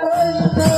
Amen.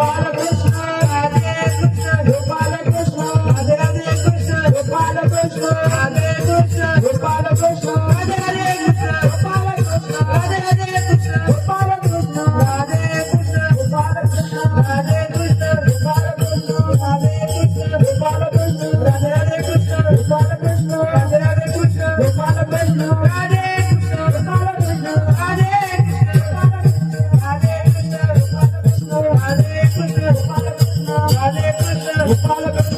Bye. Let's go.